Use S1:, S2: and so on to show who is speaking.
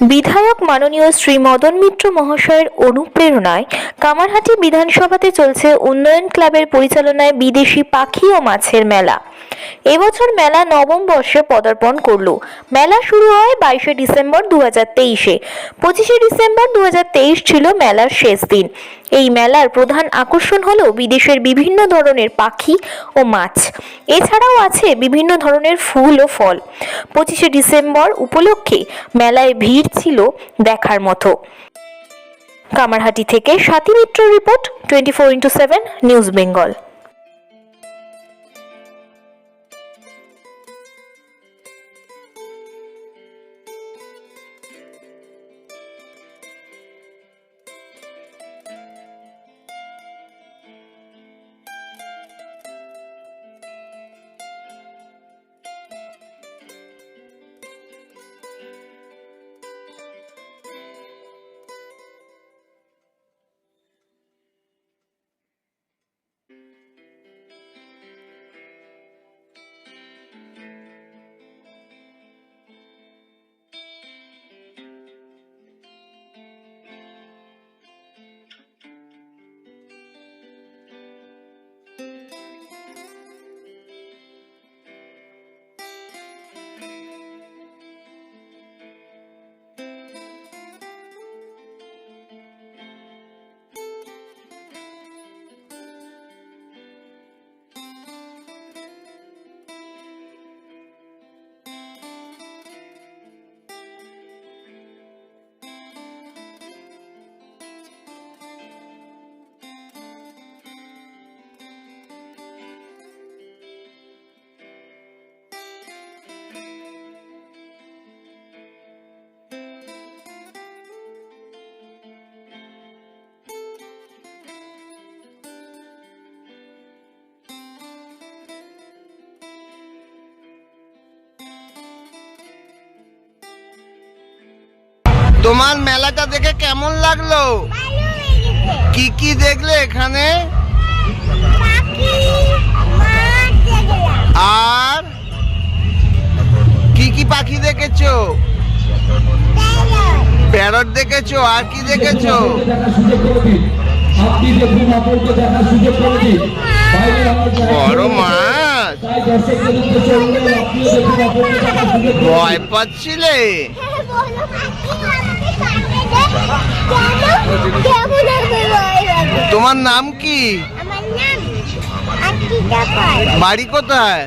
S1: বিধায়ক মাননীয় শ্রী মদন মিত্র মহাশয়ের অনুপ্রেরণায় কামারহাটি বিধানসভাতে চলছে উন্নয়ন ক্লাবের পরিচালনায় বিদেশি পাখি ও মাছের মেলা। এবছর মেলা নবম বর্ষে পদার্পণ করল। মেলা শুরু হয় বাইশে ডিসেম্বর দু হাজার তেইশে। পঁচিশে ডিসেম্বর দু হাজার তেইশ ছিল মেলার শেষ দিন। এই মেলার প্রধান আকর্ষণ হলো বিদেশের বিভিন্ন ধরনের পাখি ও মাছ। এছাড়াও আছে বিভিন্ন ধরনের ফুল ও ফল। পঁচিশে ডিসেম্বর উপলক্ষে মেলায় ভিড় ছিল দেখার মতো। কামারহাটি থেকে Swati Mitra report, twenty four into seven, news Bengal.
S2: তোমার মেলাটা দেখে কেমন লাগল? কি কি দেখলে এখানে? আর কি কি পাখি দেখেছ? প্যারট দেখেছ? আর কি দেখেছ? বড় মাছ। ভয় পাচ্ছিলে? তোমার নাম কি? বাড়ি কোথায়?